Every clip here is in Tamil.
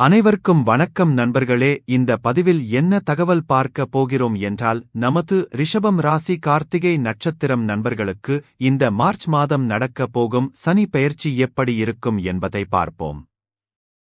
அனைவருக்கும் வணக்கம் நண்பர்களே இந்த பதிவில் என்ன தகவல் பார்க்க போகிறோம் என்றால் நமது ரிஷபம் ராசி கார்த்திகை நட்சத்திரம் நண்பர்களுக்கு இந்த மார்ச் மாதம் நடக்கப் போகும் சனி பெயர்ச்சி எப்படி இருக்கும் என்பதை பார்ப்போம்.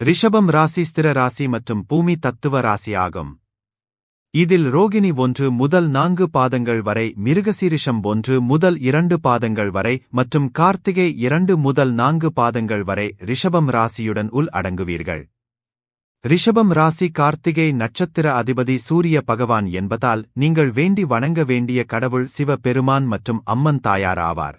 ரிஷபம் ராசி ஸ்திர ராசி மற்றும் பூமி தத்துவ ராசி ஆகும். இதில் ரோகிணி ஒன்று முதல் நான்கு பாதங்கள் வரை மிருகசீரிஷம் ஒன்று முதல் இரண்டு பாதங்கள் வரை மற்றும் கார்த்திகை இரண்டு முதல் நான்கு பாதங்கள் வரை ரிஷபம் ராசியுடன் உள் அடங்குவீர்கள். ரிஷபம் ராசி கார்த்திகை நட்சத்திர அதிபதி சூரிய பகவான் என்பதால் நீங்கள் வேண்டி வணங்க வேண்டிய கடவுள் சிவ பெருமான் மற்றும் அம்மன் தாயார் ஆவார்.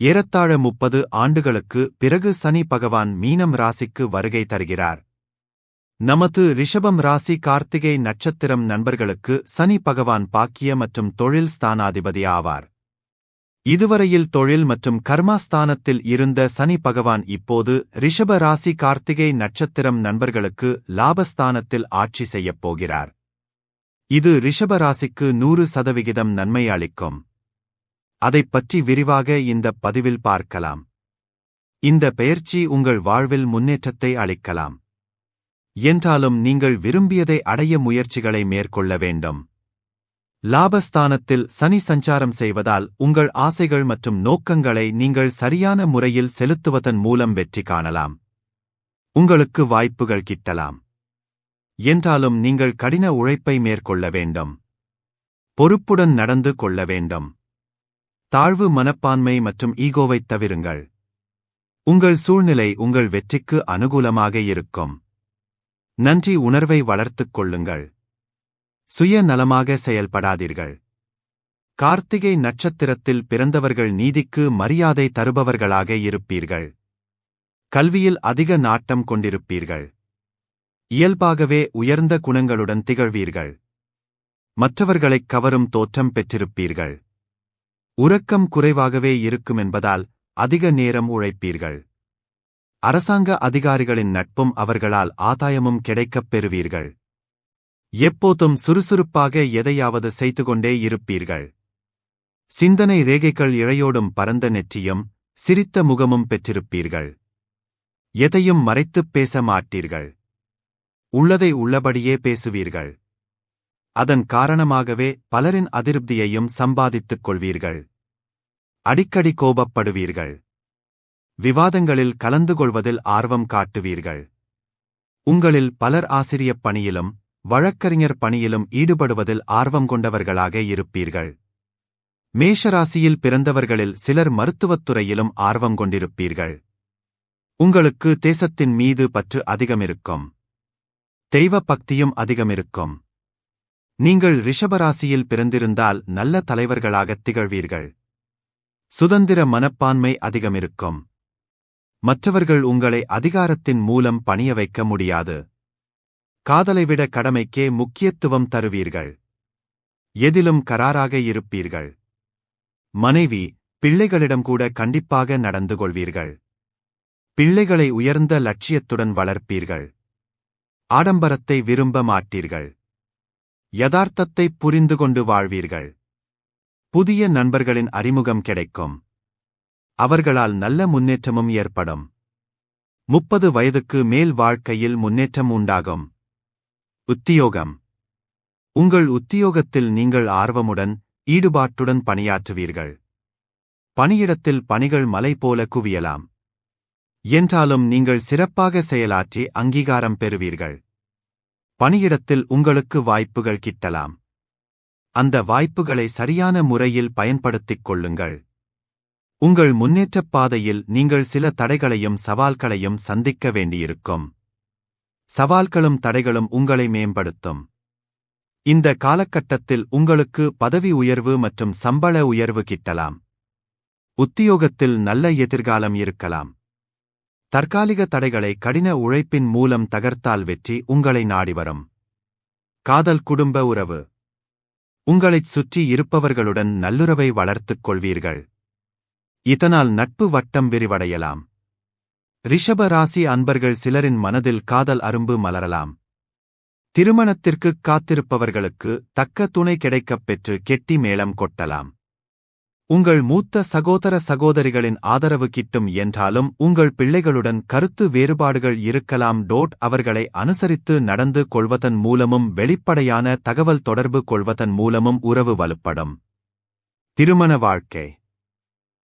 ஏறத்தாழ முப்பது ஆண்டுகளுக்கு பிறகு சனி பகவான் மீனம் ராசிக்கு வருகை தருகிறார். நமது ரிஷபம் ராசி கார்த்திகை நட்சத்திரம் நண்பர்களுக்கு சனி பகவான் பாக்கிய மற்றும் தொழில் ஸ்தானாதிபதி ஆவார். இதுவரையில் தொழில் மற்றும் கர்மாஸ்தானத்தில் இருந்த சனி பகவான் இப்போது ரிஷப ராசி கார்த்திகை நட்சத்திரம் நண்பர்களுக்கு லாபஸ்தானத்தில் ஆட்சி செய்யப் போகிறார். இது ரிஷப ராசிக்கு நூறு சதவிகிதம் நன்மை அளிக்கும். அதைப் பற்றி விரிவாக இந்த பதிவில் பார்க்கலாம். இந்த பெயர்ச்சி உங்கள் வாழ்வில் முன்னேற்றத்தை அளிக்கலாம். என்றாலும் நீங்கள் விரும்பியதை அடைய முயற்சிகளை மேற்கொள்ள வேண்டும். லாபஸ்தானத்தில் சனி சஞ்சாரம் செய்வதால் உங்கள் ஆசைகள் மற்றும் நோக்கங்களை நீங்கள் சரியான முறையில் செலுத்துவதன் மூலம் வெற்றி காணலாம். உங்களுக்கு வாய்ப்புகள் கிட்டலாம். என்றாலும் நீங்கள் கடின உழைப்பை மேற்கொள்ள வேண்டும். பொறுப்புடன் நடந்து கொள்ள வேண்டும். தாழ்வு மனப்பான்மை மற்றும் ஈகோவைத் தவிருங்கள். உங்கள் சூழ்நிலை உங்கள் வெற்றிக்கு அனுகூலமாக இருக்கும். நன்றி உணர்வை வளர்த்துக் கொள்ளுங்கள். சுய நலமாக செயல்படாதீர்கள். கார்த்திகை நட்சத்திரத்தில் பிறந்தவர்கள் நீதிக்கு மரியாதை தருபவர்களாக இருப்பீர்கள். கல்வியில் அதிக நாட்டம் கொண்டிருப்பீர்கள். இயல்பாகவே உயர்ந்த குணங்களுடன் திகழ்வீர்கள். மற்றவர்களைக் கவரும் தோற்றம் பெற்றிருப்பீர்கள். உறக்கம் குறைவாகவே இருக்கும் என்பதால் அதிக நேரம் உழைப்பீர்கள். அரசாங்க அதிகாரிகளின் நட்பும் அவர்களால் ஆதாயமும் கிடைக்கப் பெறுவீர்கள். எப்போதும் சுறுசுறுப்பாக எதையாவது செய்து கொண்டே இருப்பீர்கள். சிந்தனை ரேகைகள் இழையோடும் பரந்த நெற்றியும் சிரித்த முகமும் பெற்றிருப்பீர்கள். எதையும் மறைத்துப் பேச மாட்டீர்கள். உள்ளதை உள்ளபடியே பேசுவீர்கள். அதன் காரணமாகவே பலரின் அதிருப்தியையும் சம்பாதித்துக் கொள்வீர்கள். அடிக்கடி கோபப்படுவீர்கள். விவாதங்களில் கலந்து கொள்வதில் ஆர்வம் காட்டுவீர்கள். உங்களில் பலர் ஆசிரியப் பணியிலும் வழக்கறிஞர் பணியிலும் ஈடுபடுவதில் ஆர்வம் கொண்டவர்களாக இருப்பீர்கள். மேஷராசியில் பிறந்தவர்களில் சிலர் மருத்துவத் துறையிலும் ஆர்வம் கொண்டிருப்பீர்கள். உங்களுக்கு தேசத்தின் மீது பற்று அதிகமிருக்கும். தெய்வ பக்தியும் அதிகமிருக்கும். நீங்கள் ரிஷபராசியில் பிறந்திருந்தால் நல்ல தலைவர்களாகத் திகழ்வீர்கள். சுதந்திர மனப்பான்மை அதிகமிருக்கும். மற்றவர்கள் உங்களை அதிகாரத்தின் மூலம் பணிய வைக்க முடியாது. காதலைவிட கடமைக்கே முக்கியத்துவம் தருவீர்கள். எதிலும் கராராக இருப்பீர்கள். மனைவி பிள்ளைகளிடம் கூட கண்டிப்பாக நடந்து கொள்வீர்கள். பிள்ளைகளை உயர்ந்த லட்சியத்துடன் வளர்ப்பீர்கள். ஆடம்பரத்தை விரும்ப மாட்டீர்கள். யதார்த்தத்தை புரிந்து கொண்டு வாழ்வீர்கள். புதிய நண்பர்களின் அறிமுகம் கிடைக்கும். அவர்களால் நல்ல முன்னேற்றமும் ஏற்படும். முப்பது வயதுக்கு மேல் வாழ்க்கையில் முன்னேற்றம் உண்டாகும். உத்தியோகம். உங்கள் உத்தியோகத்தில் நீங்கள் ஆர்வமுடன் ஈடுபாட்டுடன் பணியாற்றுவீர்கள். பணியிடத்தில் பணிகள் மலை போல குவியலாம். என்றாலும் நீங்கள் சிறப்பாக செயலாற்றி அங்கீகாரம் பெறுவீர்கள். பணியிடத்தில் உங்களுக்கு வாய்ப்புகள் கிட்டலாம். அந்த வாய்ப்புகளை சரியான முறையில் பயன்படுத்திக் கொள்ளுங்கள். உங்கள் முன்னேற்றப் பாதையில் நீங்கள் சில தடைகளையும் சவால்களையும் சந்திக்க வேண்டியிருக்கும். சவால்களும் தடைகளும் உங்களை மேம்படுத்தும். இந்த காலகட்டத்தில் உங்களுக்கு பதவி உயர்வு மற்றும் சம்பள உயர்வு கிட்டலாம். உத்தியோகத்தில் நல்ல எதிர்காலம் இருக்கலாம். தற்காலிக தடைகளை கடின உழைப்பின் மூலம் தகர்த்தால் வெற்றி உங்களை நாடி வரும் காதல் குடும்ப உறவு. உங்களைச் சுற்றி இருப்பவர்களுடன் நல்லுறவை வளர்த்துக் கொள்வீர்கள். இதனால் நட்பு வட்டம் விரிவடையலாம். ரிஷப ராசி அன்பர்கள் சிலரின் மனதில் காதல் அரும்பு மலரலாம். திருமணத்திற்குக் காத்திருப்பவர்களுக்கு தக்க துணை கிடைக்கப் பெற்று கெட்டி மேளம் கொட்டலாம். உங்கள் மூத்த சகோதர சகோதரிகளின் ஆதரவு கிட்டும் என்றாலும் உங்கள் பிள்ளைகளுடன் கருத்து வேறுபாடுகள் இருக்கலாம். டோட் அவர்களை அனுசரித்து நடந்து கொள்வதன் மூலமும் வெளிப்படையான தகவல் தொடர்பு கொள்வதன் மூலமும் உறவு வலுப்படும். திருமண வாழ்க்கை.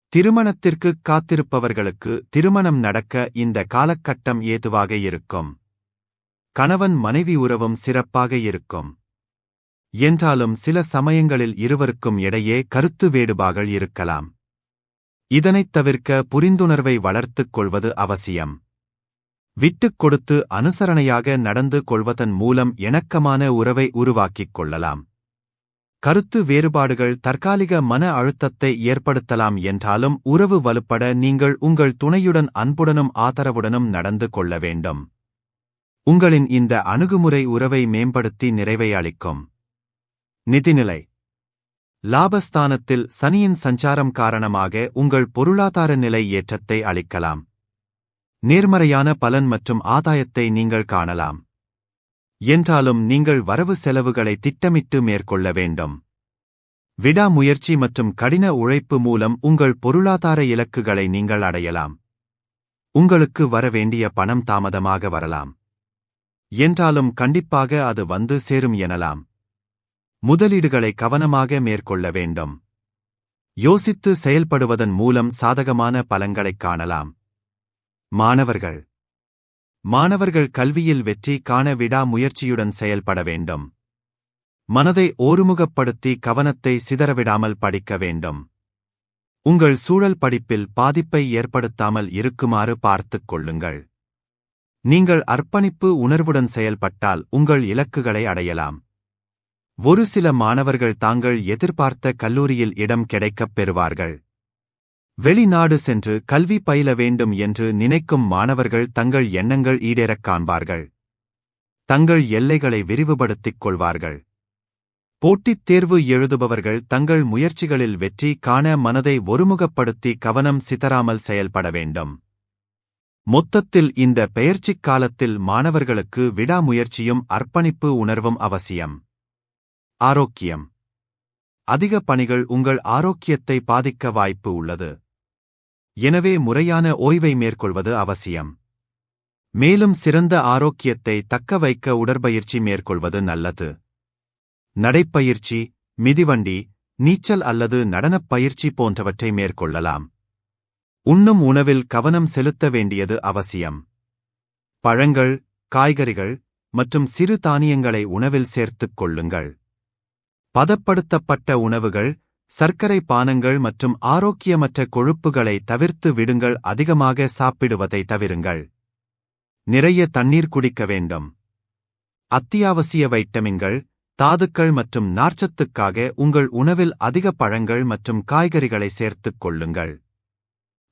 திருமணத்திற்குக் காத்திருப்பவர்களுக்கு திருமணம் நடக்க இந்த காலகட்டம் ஏதுவாக இருக்கும். கணவன் மனைவி உறவும் சிறப்பாக இருக்கும். என்றாலும் சில சமயங்களில் இருவருக்கும் இடையே கருத்து வேடுபாடுகள் இருக்கலாம். இதனைத் தவிர்க்க புரிந்துணர்வை வளர்த்துக் கொள்வது அவசியம். விட்டுக் கொடுத்து அனுசரணையாக நடந்து கொள்வதன் மூலம் இணக்கமான உறவை உருவாக்கிக் கொள்ளலாம். கருத்து வேறுபாடுகள் தற்காலிக மன அழுத்தத்தை ஏற்படுத்தலாம் என்றாலும் உறவு வலுப்பட நீங்கள் உங்கள் துணையுடன் அன்புடனும் ஆதரவுடனும் நடந்து கொள்ள வேண்டும். உங்களின் இந்த அணுகுமுறை உறவை மேம்படுத்தி நிறைவை அளிக்கும் நிதிநிலை. லாபஸ்தானத்தில் சனியின் சஞ்சாரம் காரணமாக உங்கள் பொருளாதார நிலை ஏற்றத்தை அளிக்கலாம். நேர்மறையான பலன் மற்றும் ஆதாயத்தை நீங்கள் காணலாம். என்றாலும் நீங்கள் வரவு செலவுகளை திட்டமிட்டு மேற்கொள்ள வேண்டும். விடாமுயற்சி மற்றும் கடின உழைப்பு மூலம் உங்கள் பொருளாதார இலக்குகளை நீங்கள் அடையலாம். உங்களுக்கு வரவேண்டிய பணம் தாமதமாக வரலாம். என்றாலும் கண்டிப்பாக அது வந்து சேரும் எனலாம். முதலீடுகளை கவனமாக மேற்கொள்ள வேண்டும். யோசித்து செயல்படுவதன் மூலம் சாதகமான பலங்களைக் காணலாம். மாணவர்கள். மாணவர்கள் கல்வியில் வெற்றி காண விடாமுயற்சியுடன் செயல்பட வேண்டும். மனதை ஒருமுகப்படுத்தி கவனத்தை சிதறவிடாமல் படிக்க வேண்டும். உங்கள் சூழல் படிப்பில் பாதிப்பை ஏற்படுத்தாமல் இருக்குமாறு பார்த்துக் கொள்ளுங்கள். நீங்கள் அர்ப்பணிப்பு உணர்வுடன் செயல்பட்டால் உங்கள் இலக்குகளை அடையலாம். ஒரு சில மாணவர்கள் தாங்கள் எதிர்பார்த்த கல்லூரியில் இடம் கிடைக்கப் பெறுவார்கள். வெளிநாடு சென்று கல்வி பயில வேண்டும் என்று நினைக்கும் மாணவர்கள் தங்கள் எண்ணங்கள் ஈடேறக் காண்பார்கள். தங்கள் எல்லைகளை விரிவுபடுத்திக் கொள்வார்கள். போட்டித் தேர்வு எழுதுபவர்கள் தங்கள் முயற்சிகளில் வெற்றி காண மனதை ஒருமுகப்படுத்தி கவனம் சிதறாமல் செயல்பட வேண்டும். மொத்தத்தில் இந்த பெயர்ச்சிக் காலத்தில் மாணவர்களுக்கு விடாமுயற்சியும் அர்ப்பணிப்பு உணர்வும் அவசியம். ஆரோக்கியம். அதிக பணிகள் உங்கள் ஆரோக்கியத்தை பாதிக்க வாய்ப்பு உள்ளது. எனவே முறையான ஓய்வை மேற்கொள்வது அவசியம். மேலும் சிறந்த ஆரோக்கியத்தை தக்க வைக்க உடற்பயிற்சி மேற்கொள்வது நல்லது. நடைப்பயிற்சி மிதிவண்டி நீச்சல் அல்லது நடனப் பயிற்சி போன்றவற்றை மேற்கொள்ளலாம். உண்ணும் உணவில் கவனம் செலுத்த வேண்டியது அவசியம். பழங்கள் காய்கறிகள் மற்றும் சிறு தானியங்களை உணவில் சேர்த்துக் கொள்ளுங்கள். பதப்படுத்தப்பட்ட உணவுகள் சர்க்கரை பானங்கள் மற்றும் ஆரோக்கியமற்ற கொழுப்புகளை தவிர்த்து விடுங்கள் அதிகமாக சாப்பிடுவதை தவிருங்கள். நிறைய தண்ணீர் குடிக்க வேண்டும். அத்தியாவசிய வைட்டமின்கள் தாதுக்கள் மற்றும் நார்ச்சத்துக்காக உங்கள் உணவில் அதிக பழங்கள் மற்றும் காய்கறிகளை சேர்த்துக் கொள்ளுங்கள்.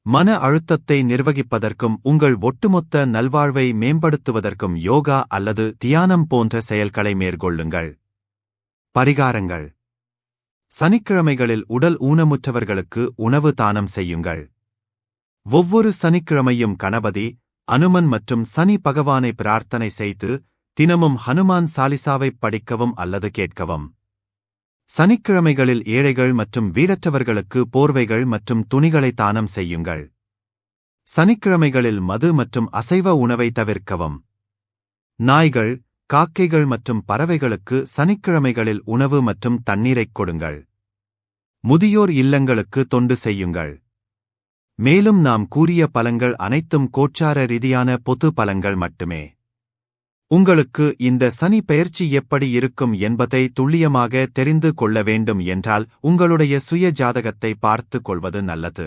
மன அழுத்தத்தை நிர்வகிப்பதற்கும் உங்கள் ஒட்டுமொத்த நல்வாழ்வை மேம்படுத்துவதற்கும் யோகா அல்லது தியானம் போன்ற செயல்களை மேற்கொள்ளுங்கள். பரிகாரங்கள். சனிக்கிழமைகளில் உடல் ஊனமுற்றவர்களுக்கு உணவு தானம் செய்யுங்கள். ஒவ்வொரு சனிக்கிழமையும் கணபதி அனுமன் மற்றும் சனி பகவானை பிரார்த்தனை செய்து தினமும் ஹனுமான் சாலிசாவைப் படிக்கவும் அல்லது கேட்கவும். சனிக்கிழமைகளில் ஏழைகள் மற்றும் வீரற்றவர்களுக்கு போர்வைகள் மற்றும் துணிகளை தானம் செய்யுங்கள். சனிக்கிழமைகளில் மது மற்றும் அசைவ உணவை தவிர்க்கவும். நாய்கள் காக்கைகள் மற்றும் பறவைகளுக்கு சனிக்கிழமைகளில் உணவு மற்றும் தண்ணீரைக் கொடுங்கள். முதியோர் இல்லங்களுக்கு தொண்டு செய்யுங்கள். மேலும் நாம் கூறிய பலங்கள் அனைத்தும் கோச்சார ரீதியான பொது பலங்கள் மட்டுமே. உங்களுக்கு இந்த சனி பெயர்ச்சி எப்படி இருக்கும் என்பதை துல்லியமாக தெரிந்து கொள்ள வேண்டும் என்றால் உங்களுடைய சுய ஜாதகத்தை பார்த்து கொள்வது நல்லது.